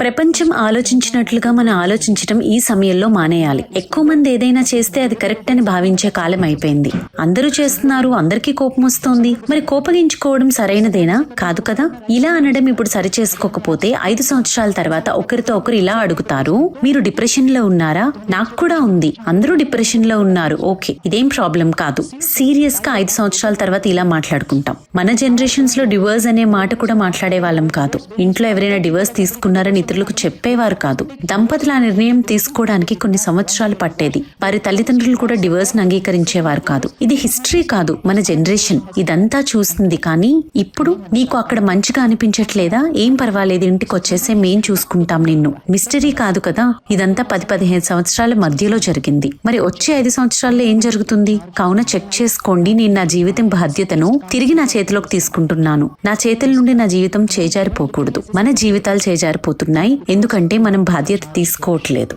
ప్రపంచం ఆలోచించినట్లుగా మనం ఆలోచించటం ఈ సమయంలో మానేయాలి. ఎక్కువ మంది ఏదైనా చేస్తే అది కరెక్ట్ అని భావించే కాలం అయిపోయింది. అందరూ చేస్తున్నారు అందరికీ కోపం వస్తోంది. మరి కోపగించుకోవడం సరైనదేనా? కాదు కదా? ఇలా అనడం ఇప్పుడు సరి చేసుకోకపోతే ఐదు సంవత్సరాల తర్వాత ఒకరితో ఒకరు ఇలా అడుగుతారు మీరు డిప్రెషన్లో ఉన్నారా? నాకు కూడా ఉంది. అందరూ డిప్రెషన్లో ఉన్నారు. ఓకే ఇదేం ప్రాబ్లం కాదు. సీరియస్గా ఐదు సంవత్సరాల తర్వాత ఇలా మాట్లాడుకుంటాం. మన జనరేషన్స్లో డివోర్స్ అనే మాట కూడా మాట్లాడే వాళ్ళం కాదు. ఇంట్లో ఎవరైనా డివోర్స్ తీసుకున్నారని ఇతరులకు చెప్పేవారు కాదు. దంపతులు ఆ నిర్ణయం తీసుకోవడానికి కొన్ని సంవత్సరాలు పట్టేది. వారి తల్లిదండ్రులు కూడా డివోర్స్ అంగీకరించేవారు కాదు. ఇది హిస్టరీ కాదు మన జనరేషన్. ఇదంతా చూస్తుంది కానీ ఇప్పుడు నీకు అక్కడ మంచిగా అనిపించట్లేదా? ఏం పర్వాలేదు ఇంటికి వచ్చేసే మేం చూసుకుంటాం నిన్ను. మిస్టరీ కాదు కదా? ఇదంతా పది పదిహేను సంవత్సరాల మధ్యలో జరిగింది. మరి వచ్చే ఐదు సంవత్సరాల్లో ఏం జరుగుతుంది? కావున చెక్ చేసుకోండి. నేను నా జీవితం బాధ్యతను తిరిగి నా చేతిలోకి తీసుకుంటున్నాను. నా చేతుల నుండి నా జీవితం చేజారిపోకూడదు. మన జీవితాలు చేజారిపోతున్నాయి ఎందుకంటే మనం బాధ్యత తీసుకోవట్లేదు.